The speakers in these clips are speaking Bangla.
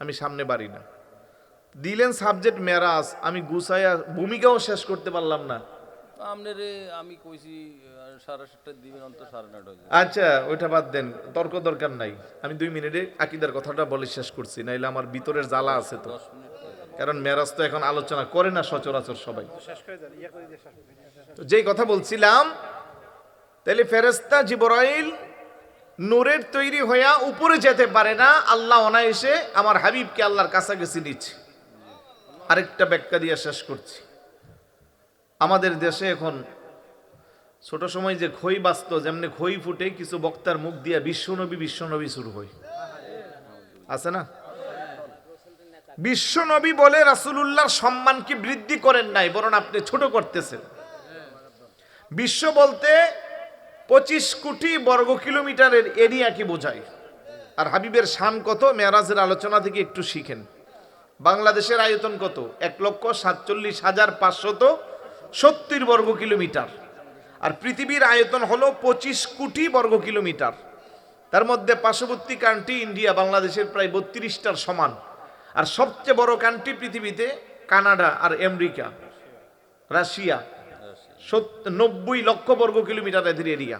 আমি সামনে বাড়ি না। দিলেন সাবজেক্ট মেরাজ আমি গুছাইয়া ভূমিকাও শেষ করতে পারলাম না। আপনার আমি কইছি সাড়ে সাতটা দিবেন অন্ত সাড়ে নটা আচ্ছা ওইটা বাদ দেন তর্ক দরকার নাই। আমি দুই মিনিটে আকিদার কথাটা বলে শেষ করছি নাইলে আমার ভিতরের জ্বালা আছে তো। কারণ মেরাজ তো এখন আলোচনা করে না সচরাচর সবাই। তো যেই কথা বলছিলাম তাহলে ফেরেস্তা জিবরাইল নূরের তৈরি হইয়া উপরে যেতে পারে না, আল্লাহ অনায়াসে আমার হাবিবকে আল্লাহর কাছাকাছি নিচ্ছে। আরেকটা ব্যাখ্যা দিয়ে শেষ করছি। আমাদের দেশে এখন ছোট সময় যে খই বাস্ত যেমনি খই ফুটে, কিছু বক্তার মুখ দিয়ে বিশ্বনবী বিশ্বনবী শুরু হয়। আছে না? বিশ্বনবী বলে রাসূলুল্লাহর সম্মানকে বৃদ্ধি করেন নাই, বরং আপনি ছোট করতেছেন। বিশ্ব বলতে পঁচিশ কোটি বর্গ কিলোমিটারের এরিয়াকে বোঝায়? আর হাবিবের শান কত? মেয়ারাজের আলোচনা থেকে একটু শিখেন। বাংলাদেশের আয়তন কত? এক লক্ষ সাতচল্লিশ হাজার পাঁচশত সত্তর বর্গ কিলোমিটার। আর পৃথিবীর আয়তন হলো পঁচিশ কোটি বর্গ কিলোমিটার। তার মধ্যে পার্শ্ববর্তী কান্ট্রি ইন্ডিয়া, বাংলাদেশের প্রায় বত্রিশটার সমান। আর সবচেয়ে বড় কান্ট্রি পৃথিবীতে কানাডা আর আমেরিকা, রাশিয়া। নব্বই লক্ষ বর্গ কিলোমিটার এদের এরিয়া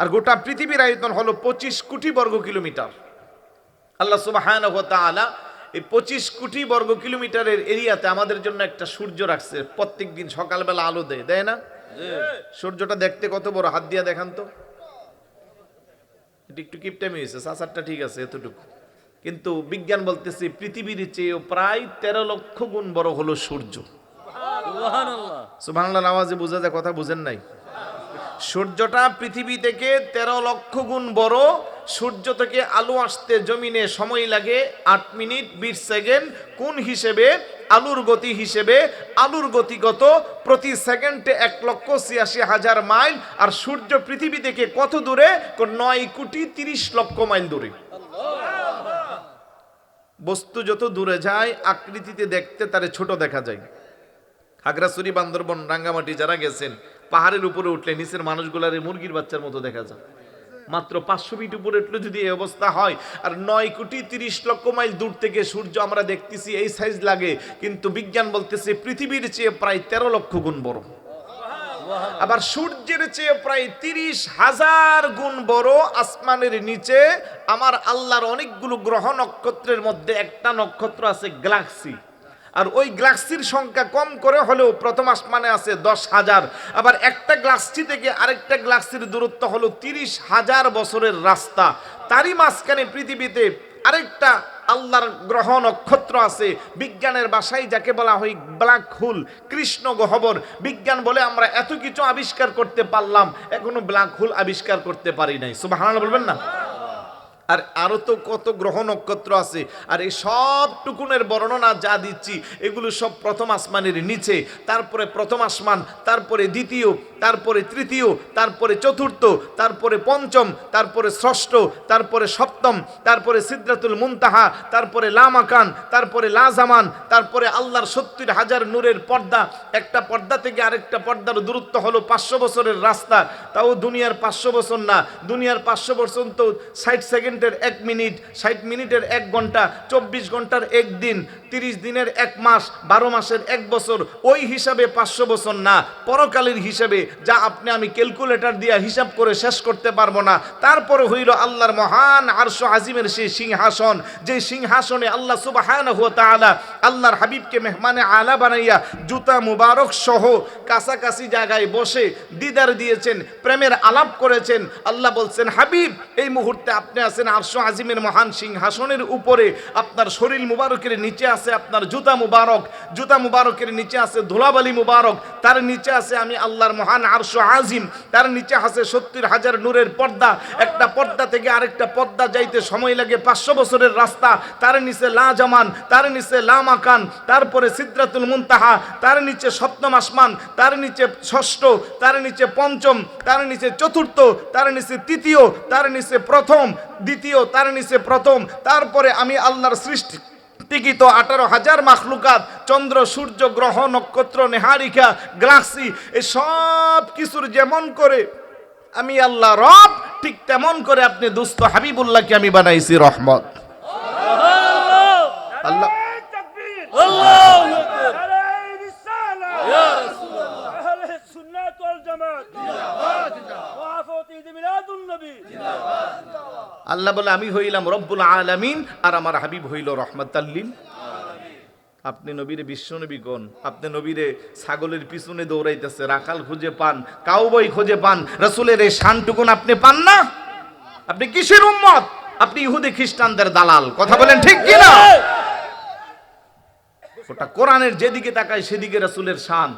আর গোটা পৃথিবীর আয়তন হলো পঁচিশ কোটি বর্গ কিলোমিটার। আল্লাহ সুবাহ এই পঁচিশ কোটি বর্গ কিলোমিটারের এরিয়াতে আমাদের জন্য একটা সূর্য রাখছে। প্রত্যেক দিন সকালবেলা আলো দেয় দেয় না? সূর্যটা দেখতে কত বড়? হাত দিয়া দেখান তো। এটা একটু কিপটামি হয়েছে সাসারটা ঠিক আছে এতটুকু। কিন্তু বিজ্ঞান বলতেছে, পৃথিবীর চেয়েও প্রায় তেরো লক্ষ গুণ বড় হলো সূর্য। সুবহানাল্লাহ। সুবহানাল্লাহ নামাজে বোঝা যায়, কথা বুঝেন নাই। সূর্যটা পৃথিবী থেকে তেরো লক্ষ গুণ বড়, সূর্য থেকে আলো আসতে জমিনে সময় লাগে আট মিনিট, বিশ সেকেন্ড। কোন হিসেবে? আলুর গতি হিসেবে। আলুর গতিগত প্রতি সেকেন্ডে এক লক্ষ ছিয়াশি হাজার মাইল। আর সূর্য পৃথিবী থেকে কত দূরে? নয় কোটি তিরিশ লক্ষ মাইল দূরে। বস্তু যত দূরে যায়, আকৃতিতে দেখতে তারে ছোট দেখা যায়। খাগড়াছড়ি বান্দরবন, রাঙ্গামাটি যারা গেছেন, পাহাড়ের উপরে উঠলে নিচের মানুষগুলার মুরগির বাচ্চার মতো দেখা যায়। মাত্র পাঁচশো ফিট উপরে উঠলে যদি এই অবস্থা হয়, আর নয় কোটি তিরিশ লক্ষ মাইল দূর থেকে সূর্য আমরা দেখতেছি, এই সাইজ লাগে। কিন্তু বিজ্ঞান বলতেছে পৃথিবীর চেয়ে প্রায় তেরো লক্ষ গুণ বড়। আবার সূর্যের চেয়ে প্রায় তিরিশ হাজার গুণ বড় আসমানের নিচে আমার আল্লাহর অনেকগুলো গ্রহ নক্ষত্রের মধ্যে একটা নক্ষত্র আছে গ্যালাক্সি। আর ওই গ্লাক্সির সংখ্যা কম করে হলেও প্রথম আসমানে আছে দশ হাজার। আবার একটা গ্লাক্সি থেকে আরেকটা গ্লাক্সির দূরত্ব হলো তিরিশ হাজার বছরের রাস্তা। তারই মাঝখানে পৃথিবীতে আরেকটা আল্লাহর গ্রহ নক্ষত্র আছে। বিজ্ঞানের বাসায় যাকে বলা হয় ব্ল্যাক হোল, কৃষ্ণ গহ্বর। বিজ্ঞান বলে আমরা এত কিছু আবিষ্কার করতে পারলাম, এখনও ব্ল্যাক হোল আবিষ্কার করতে পারি নাই। সুবহানাল্লাহ বলবেন না? আর আরও তো কত গ্রহ নক্ষত্র আছে। আর এই সব টুকুনের বর্ণনা যা দিচ্ছি, এগুলো সব প্রথম আসমানের নিচে, তারপরে প্রথম আসমান, তারপরে দ্বিতীয়, তারপরে তৃতীয়, তারপরে চতুর্থ, তারপরে পঞ্চম, তারপরে ষষ্ঠ, তারপরে সপ্তম, তারপরে সিদ্রাতুল মুনতাহা, তারপরে লামাকান, তারপরে লাজামান, তারপরে আল্লাহর সত্তর হাজার নূরের পর্দা। একটা পর্দা থেকে আরেকটা পর্দার দূরত্ব হলো পাঁচশো বছরের রাস্তা। তাও দুনিয়ার পাঁচশো বছর না। দুনিয়ার পাঁচশো বছর তো ষাট সেকেন্ডের এক মিনিট, ষাট মিনিটের এক ঘণ্টা, চব্বিশ ঘণ্টার এক দিন, তিরিশ দিনের এক মাস, বারো মাসের এক বছর, ওই হিসাবে পাঁচশো বছর না। পরকালের হিসাবে যা আপনি আমি ক্যালকুলেটর দিয়ে হিসাব করে শেষ করতে পারব না। তারপরে হইল আল্লাহর মহান আরশ আজিমের সেই সিংহাসন যে সিংহাসনে আল্লাহ সুবাহ আল্লাহর হাবিবকে মেহমানে আলা বানাইয়া জুতা মুবারক সহ কাছাকাছি জায়গায় বসে দিদার দিয়েছেন, প্রেমের আলাপ করেছেন। আল্লাহ বলছেন, হাবিব, এই মুহূর্তে আপনি আছেন আরশ আজিমের মহান সিংহাসনের উপরে। আপনার শরীর মুবারকের নিচে আছে, আপনার জুতা মুবারক। জুতা মুবারকের নিচে আছে, ধুলাবালি মুবারক। তার নিচে আছে আমি আল্লাহর মহান আরশো আজিম। তার নিচে আছে সত্তর হাজার নূরের পর্দা। একটা পর্দা থেকে আরেকটা পর্দা যাইতে সময় লাগে। পাঁচশো বছরের রাস্তা। তার নিচে লা জামান। তার নিচে লা মাকান, তারপরে সিদ্রাতুল মুনতাহা, তার নিচে সপ্তম আসমান, তার নিচে ষষ্ঠ, তার নিচে পঞ্চম, তার নিচে চতুর্থ, তার নিচে তৃতীয়, তার নিচে প্রথম, দ্বিতীয়, তার নিচে প্রথম, তারপরে আমি আল্লাহর সৃষ্টি টিকিত আঠারো হাজার মাখলুকাত, চন্দ্র, সূর্য, গ্রহ, নক্ষত্র, নেহারিকা গ্লাক্সি এই সব কিছুর যেমন করে আমি আল্লাহ রব, ঠিক তেমন করে আপনি দুস্থ হাবিবুল্লাহকে আমি বানাইছি রহমত। আল্লাহ। تكبير আল্লাহু আকবার عليه رسالة ইয়া রাসূলুল্লাহ أهل السنة والجماعة وعفوت عيد ميلاد النبي আল্লাহ বলে আমি হইলাম রব্বুল আলামিন আর আমার হাবিব হইল রহমতাল্লিন আপনি নবীরে বিশ্ব নবী কোন আপনি নবীরে ছাগলের পিছনে দৌড়াইতেছে রাখাল খুঁজে পান কাউবই খুঁজে পান রসুলের এই শানটুকুন আপনি পান না আপনি কিসের উম্মত আপনি ইহুদি খ্রিস্টানদের দালাল কথা বলেন ঠিক কিনা ওটা কোরআনের যেদিকে তাকায় সেদিকে রসুলের শান।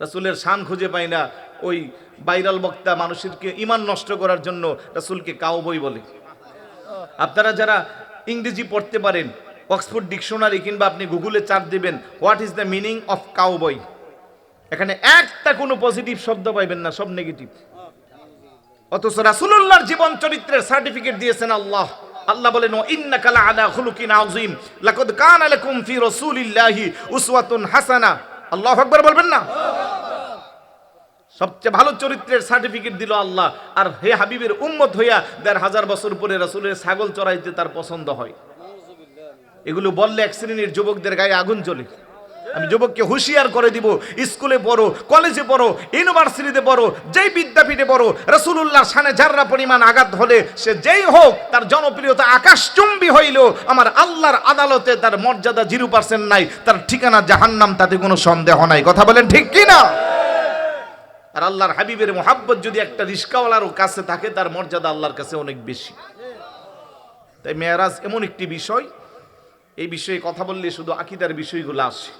রাসুলের শান খুঁজে পাই না, ওই বাইরাল বক্তা মানুষেরকে ইমান নষ্ট করার জন্য রাসুলকে কাউ বই বলে। আপনারা যারা ইংরেজি পড়তে পারেন, অক্সফোর্ড ডিকশনারি কিংবা আপনি গুগলে চার্জ দিবেন, what is the meaning of cowboy এখানে একটা কোনো পজিটিভ শব্দ পাইবেন না, সব নেগেটিভ। অথচ রাসূলুল্লাহর জীবন চরিত্রের সার্টিফিকেট দিয়েছেন আল্লাহ। আল্লাহ বলেন, ও ইন্নাকা আলা খুলুকিন আযীম। লাকাদ কানা লাকুম ফি রাসূলিল্লাহি উসওয়াতুন হাসানা। আল্লাহু আকবার বলবেন না? সবচেয়ে ভালো চরিত্রের সার্টিফিকেট দিল আল্লাহ। আর হে হাবিবের উম্মত হইয়া দেড় হাজার বছর পরে রাসূলের ছাগল চড়াইতে তার পছন্দ হয়। এগুলো বললে এক শ্রেণির যুবকদের গায়ে আগুন জ্বলে। আমি যুবককে হুঁশিয়ার করে দিব, স্কুলে পড়ো, কলেজে পড়ো, ইউনিভার্সিটিতে পড়ো, যেই বিদ্যাপীঠে পড়ো রসুল্লাহ সানে যাররা পরিমাণ আঘাত হলে সে যেই হোক, তার জনপ্রিয়তা আকাশচুম্বী হইল, আমার আল্লাহর আদালতে তার মর্যাদা জিরো পার্সেন্ট নাই, তার ঠিকানা জাহান্নাম, তাতে কোনো সন্দেহ নাই। কথা বলেন ঠিক কি না আর আল্লাহর হাবিবের মোহাব্বত যদি একটা রিস্কাওয়ালারও কাছে থাকে, তার মর্যাদা আল্লাহর কাছে অনেক বেশি। তাই মেয়ারাজ, এমন একটি বিষয়, এই বিষয়ে কথা বললে শুধু আকিদার বিষয়গুলো আসে।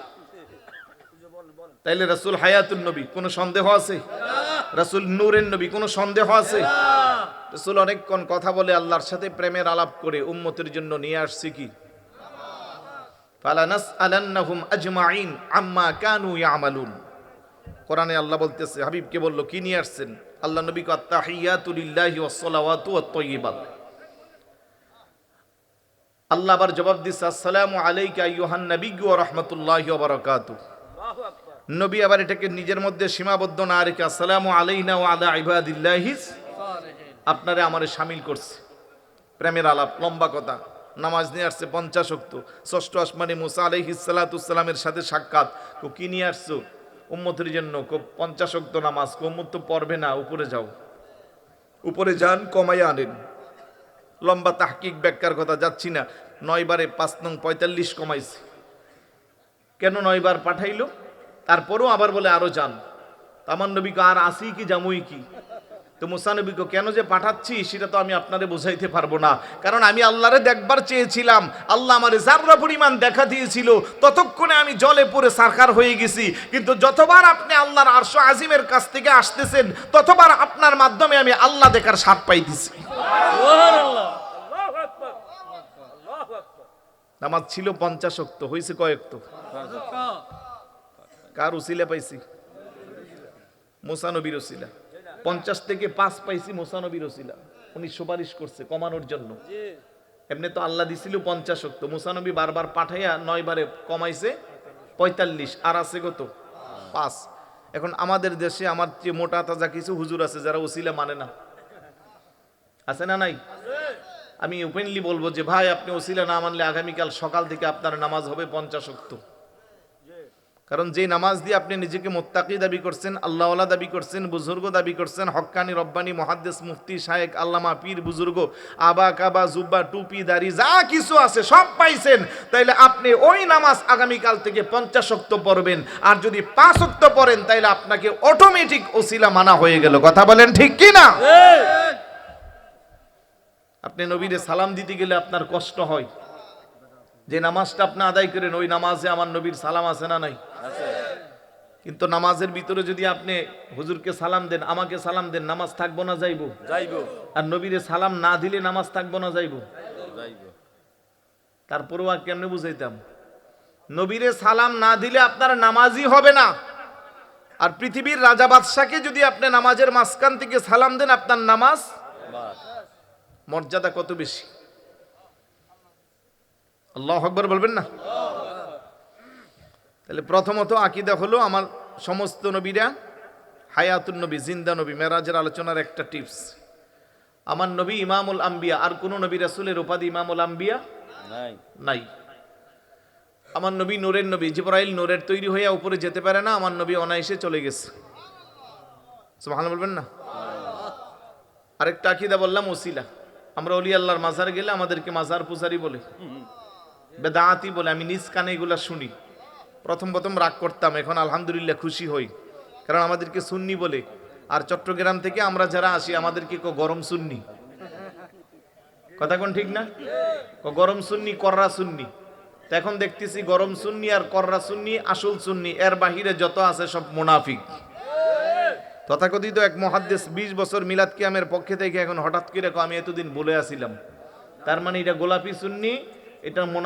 তাইলে রাসূল হায়াতুন নবী, কোনো সন্দেহ আছে? রাসূল নূরের নবী, কোনো সন্দেহ আছে? রাসূল অনেকক্ষণ কথা বলে আল্লাহর সাথে প্রেমের আলাপ করে উম্মতের জন্য নিয়ে আসছে কি? আল্লাহ বলতেছে বলল, কি নিয়ে আসছেন? আল্লাহ নবী আল্লাহ আবার জবাব দিচ্ছে আসসালামু আলাইকা আইয়ুহান নাবিয়্যু ওয়া রাহমাতুল্লাহি ওয়া বারাকাতুহু। নবী আবার এটাকে নিজের মধ্যে সীমাবদ্ধ না রেখে, আসসালামু আলাইনা ওয়া আলা ইবাদিল্লাহিস আপনারে আমারে সামিল করছে। প্রেমের আলাপ, লম্বা কথা। নামাজ নিয়ে আসছে পঞ্চাশ অক্ত ষষ্ঠ আসমানি মুসা আলাইহিস সালাতুসাল্লামের সাথে সাক্ষাৎ। কো কি নিয়ে আসছো? উম্মতের জন্য কো পঞ্চাশ অক্ত নামাজ, কো উম্মত তো পড়বে না, উপরে যাও। উপরে যান কমাইয়া আনেন। লম্বা তাহকিক ব্যাখ্যার কথা যাচ্ছি না। নয়বারে পাঁচ নং পঁয়তাল্লিশ কমাইছে। কেন নয়বার পাঠাইলো? তারপরেও আবার বলে আরও যান। তামান নবীকে আর আসি কি জামুই কি? তো মুসানবীকে কেন যে পাঠাচ্ছি সেটা তো আমি আপনারে বোঝাইতে পারব না। কারণ আমি আল্লাহরে দেখবার চেয়েছিলাম। আল্লাহ আমার যাররা পরিমাণ দেখা দিয়েছিল ততক্ষণে আমি জলে পড়ে সারকার হয়ে গেছি। কিন্তু যতবার আপনি আল্লাহর আর্শ আজিমের কাছ থেকে আসতেছেন ততবার আপনার মাধ্যমে আমি আল্লাহ দেখার স্বাদ পাইতেছি। নামাজ ছিল পঞ্চাশ অক্ত হয়েছে কয়েক তো কার উসিলা পাইছি? মোসানবীর ওসিলা পঞ্চাশ থেকে পাঁচ পাইছি মোসানবীর ওসিলা উনি সুপারিশ করছে কমানোর জন্য। এমনি তো আল্লাহ দিছিল পঞ্চাশ অক্ত মুসানবী বারবার পাঠাইয়া নয়বারে কমাইছে পঁয়তাল্লিশ। আর আছে কত? পাঁচ। এখন আমাদের দেশে আমার যে মোটা তাজা কিছু হুজুর আছে যারা ওসিলা মানে না। আছে না নাই? আমি ওপেনলি বলব যে, ভাই, আপনি ওসিলা না মানলে আগামীকাল সকাল থেকে আপনার নামাজ হবে পঞ্চাশ অক্ত কারণ যে নামাজ দিয়ে আপনি নিজেকে মোত্তাকি দাবি করছেন আল্লাহওয়ালা দাবি করছেন বুজুর্গ দাবি করছেন হক্কানি রব্বানি মহাদ্দেস মুফতি শায়েক আল্লামা পীর বুজুর্গ আবা কাবা জুব্বা টুপি দাড়ি যা কিছু আছে সব পাইছেন তাইলে আপনি ওই নামাজ আগামীকাল থেকে পঞ্চাশ অক্ত পড়বেন। আর যদি পাঁচ অক্ত পড়েন তাইলে আপনাকে অটোমেটিক ওসিলা মানা হয়ে গেল। কথা বলেন ঠিক কি না আপনি নবীরে সালাম দিতে গেলে আপনার কষ্ট হয়। যে নামাজটা আপনি আদায় করেন ওই নামাজে আমার নবীর সালাম আছে না নাই? কিন্তু নামাজের ভিতরে যদি আপনি হুজুরকে সালাম দেন আমাকে সালাম দেন নামাজ থাকব না যাইবো? যাইবো। আর নবীরে সালাম না দিলে নামাজ থাকব না যাইবো? যাইবো। তারপরেও আর কেমনে বুঝাইতাম? নবীরে সালাম না দিলে আপনার নামাজই হবে না। আর পৃথিবীর রাজা বাদশাকে যদি আপনি নামাজের মাঝখান থেকে সালাম দেন আপনার নামাজ মর্যাদা কত বেশি? আল্লাহ আকবর বলবেন না? তাহলে প্রথমত আকিদা হলো আমার সমস্ত নবীরা হায়াতুন নবী জিন্দা নবী মেরাজের আলোচনার একটা টিপস। আমার নবী ইমামুল আম্বিয়া আর কোন নবী রাসূলের উপাধি ইমামুল আম্বিয়া নাই। নাই। আমার নবী নূরের নবী জিবরাইল নূরের তৈরি হয়ে উপরে যেতে পারে না আমার নবী অনায়াসে চলে গেছে। ভালো বলবেন না? আরেকটা আকিদা বললাম ওসিলা। আমরা অলি আল্লাহর মাজার গেলে আমাদেরকে মাজার পূজারি বলে। বেদাতি বলে আমি নিজ কানে এগুলা শুনি। প্রথম প্রথম রাগ করতাম, এখন আলহামদুলিল্লাহ খুশি হই। কারণ আমাদেরকে সুন্নি বলে। আর চট্টগ্রাম থেকে আমরা যারা আসি, আমাদেরকে গরম সুন্নি। কথা কোন ঠিক না? গরম সুন্নি, কররা সুন্নি। তো এখন দেখতেছি গরম সুন্নি আর কররা সুন্নি, আসল সুন্নি। এর বাহিরে যত আছে সব মুনাফিক। তথাকথিত এক মহাদ্দেশ বিশ বছর মিলাদ কিয়ামের পক্ষে থেকে এখন হঠাৎ করে আমি এতদিন বলে আসিলাম। তার মানে এটা গোলাপি সুন্নি, এটা মোনা